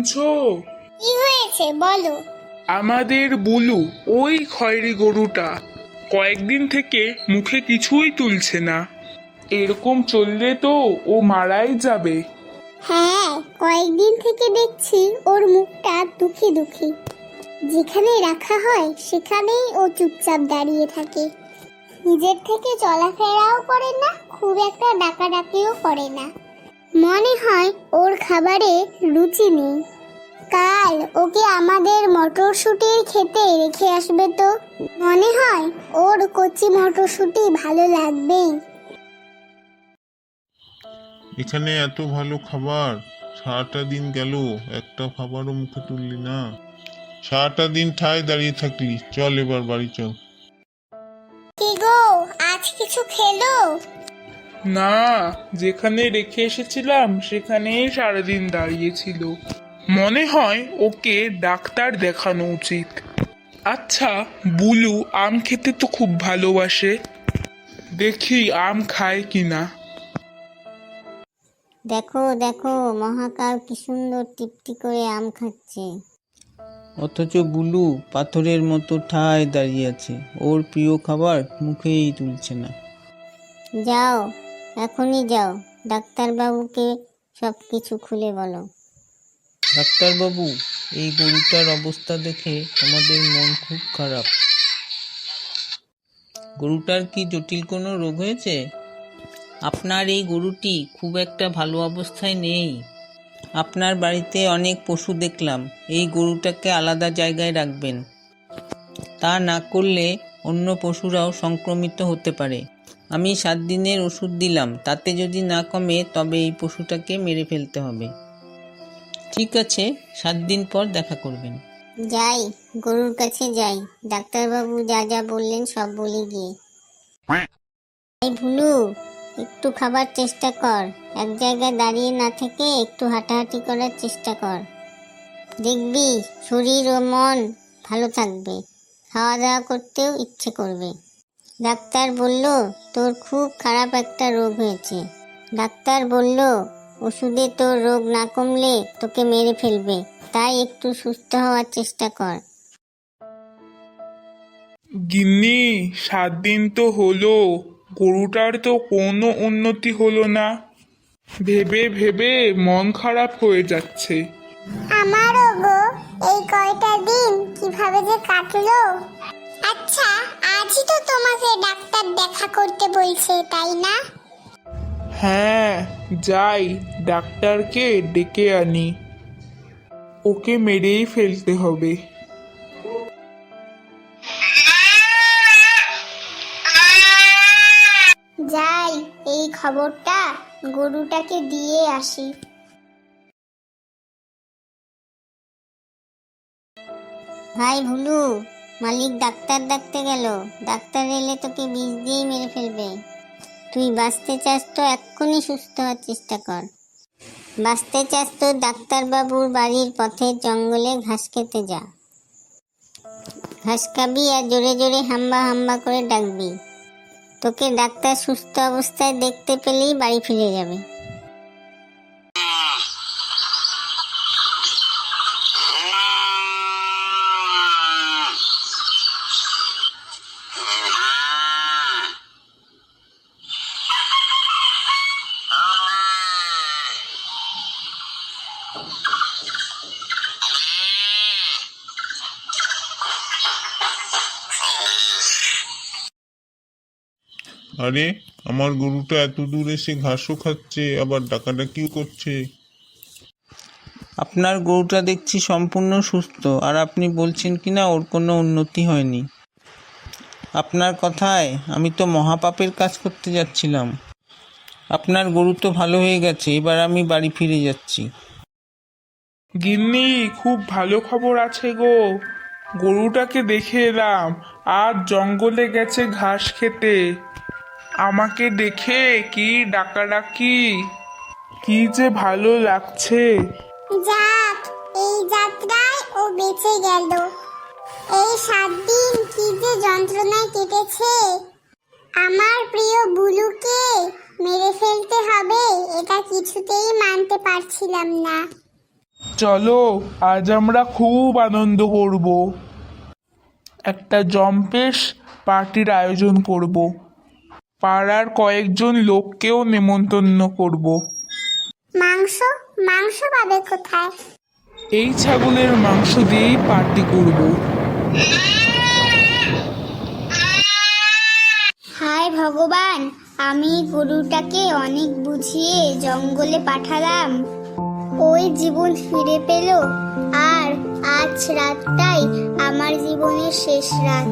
শুনছো? কি হয়েছে বলো। আমাদের বুলু ওই খয়েরি গরুটা কয়েকদিন থেকে মুখে কিছুই তুলছে না। এরকম চললে তো ও মারাই যাবে। হ্যাঁ কয়েকদিন থেকে দেখছি ওর মুখটা দুঃখী দুঃখী। যেখানে রাখা হয় সেখানেই ও চুপচাপ দাঁড়িয়ে থাকে। নিজের থেকে চলাফেরাও করে না খুব একটা ডাকাডাকিও করে না। মনে হয় ওর খাবারে রুচি নেই। কাল ওকে আমাদের মটরশুটির খেতে রেখে আসবে তো? মনে হয় ওর কচি মটরশুটি ভালো লাগবেই। এখানে এত ভালো খাবার সারাটা দিন গেল একটা খাবারও মুখে তুললি না। সারাটা দিন ঠায় দাঁড়িয়ে থাকলি চল এবার বাড়ি চল। কি গো আজ কিছু খেলো? না যেখানে রেখে এসেছিলাম সেখানেই সারাদিন দাঁড়িয়েছিল। মনে হয় ওকে ডাক্তার দেখানো উচিত। আচ্ছা বুলু আম খেতে তো খুব ভালোবাসে। দেখি আম খায় কিনা। দেখো দেখো মহাকাল কি সুন্দর টিপটি করে আম খাচ্ছে। অথচ বুলু পাথরের মতো ঠায় দাঁড়িয়ে আছে। ওর প্রিয় খাবার মুখেই তুলছে না। যাও এখনই যাও, ডাক্তারবাবুকে সব কিছু খুলে বলো। ডাক্তারবাবু, এই গরুটার অবস্থা দেখে আমাদের মন খুব খারাপ। গরুটার কি জটিল কোনো রোগ হয়েছে? আপনার এই গরুটি খুব একটা ভালো অবস্থায় নেই। আপনার বাড়িতে অনেক পশু দেখলাম, এই গরুটাকে আলাদা জায়গায় রাখবেন। তা না করলে অন্য পশুরাও সংক্রমিত হতে পারে। আমি সাত দিনের ওষুধ দিলাম তাতে যদি না কমে তবে এই পশুটাকে মেরে ফেলতে হবে। ঠিক আছে সাত দিন পর দেখা করবেন। যাই গরুর কাছে যাই। ডাক্তারবাবু যা যা বললেন সব বলে গিয়ে। এই ভুলু একটু খাবার চেষ্টা কর। এক জায়গায় দাঁড়িয়ে না থেকে একটু হাঁটাহাঁটি করার চেষ্টা কর। দেখবি শরীর ও মন ভালো থাকবে। খাওয়া দাওয়া করতেও ইচ্ছে করবে। ডাক্তার বলল তোর খুব খারাপ একটা রোগ হয়েছে। ডাক্তার বলল ওষুধে তোর রোগ না কমলে তোকে মেরে ফেলবে তাই একটু সুস্থ হওয়ার চেষ্টা কর। গিন্নি সাত দিন তো হলো গরুটার তো কোনো উন্নতি হলো না। ভেবে ভেবে মন খারাপ হয়ে যাচ্ছে। আমারও গো এই কয়টা দিন কীভাবে যে কাটলো। আচ্ছা আজই তো তোমাকে ডাক্তার দেখা করতে বলছে তাই না? হ্যাঁ যাই ডাক্তারকে ডেকে আনি। ওকে মেরেই ফেলতে হবে। যাই এই খবরটা গরুটাকে দিয়ে আসি। ভাই ভুলু মালিক ডাক্তার ডাকতে গেল। ডাক্তার এলে তোকে বিষ দিয়েই মেরে ফেলবে। তুই বাঁচতে চাস তো এক্ষুনি সুস্থ হওয়ার চেষ্টা কর। বাঁচতে চাস তো ডাক্তারবাবুর বাড়ির পথের জঙ্গলে ঘাস খেতে যা। ঘাস খাবি আর জোরে জোরে হাম্বা হাম্বা করে ডাকবি। তোকে ডাক্তার সুস্থ অবস্থায় দেখতে পেলেই বাড়ি ফিরে যাবে। আরে, আমার গরুটা এত দূর এসে ঘাসও খাচ্ছে, আবার ডাকাডাকিও করছে। আপনার গরুটা দেখছি সম্পূর্ণ সুস্থ, আর আপনি বলছেন কি না ওর কোনো উন্নতি হয়নি। আপনার কথায় আমি তো মহাপাপের কাজ করতে যাচ্ছিলাম। আপনার গরু তো ভালো হয়ে গেছে, এবার আমি বাড়ি ফিরে যাচ্ছি। গিন্নি, খুব ভালো খবর আছে গো। গরুটাকে দেখে এলাম আর জঙ্গলে গেছে ঘাস খেতে। আমাকে দেখে কি ডাকাডাকি, কি যে ভালো লাগছে। যাক, এই যাত্রায় ও বেঁচে গেল। এই সাত দিন কি যে যন্ত্রণায় কেটেছে। আমার প্রিয় বুলুকে মেরে ফেলতে হবে, এটা কিছুতেই মানতে পারছিলাম না। চলো আজ আমরা খুব আনন্দ করব। একটা জম্পেশ পার্টির আয়োজন করব। পাড়ার কয়েকজন লোককেও নেমন্তন্ন করব। মাংস? মাংস পাবে কোথায়? এই ছাগলের মাংস দিয়েই পার্টি করব। হায় ভগবান আমি গরুটাকে অনেক বুঝিয়ে জঙ্গলে পাঠালাম। ওই জীবন ফিরে পেল। আর আজ রাতটাই আমার জীবনের শেষ রাত।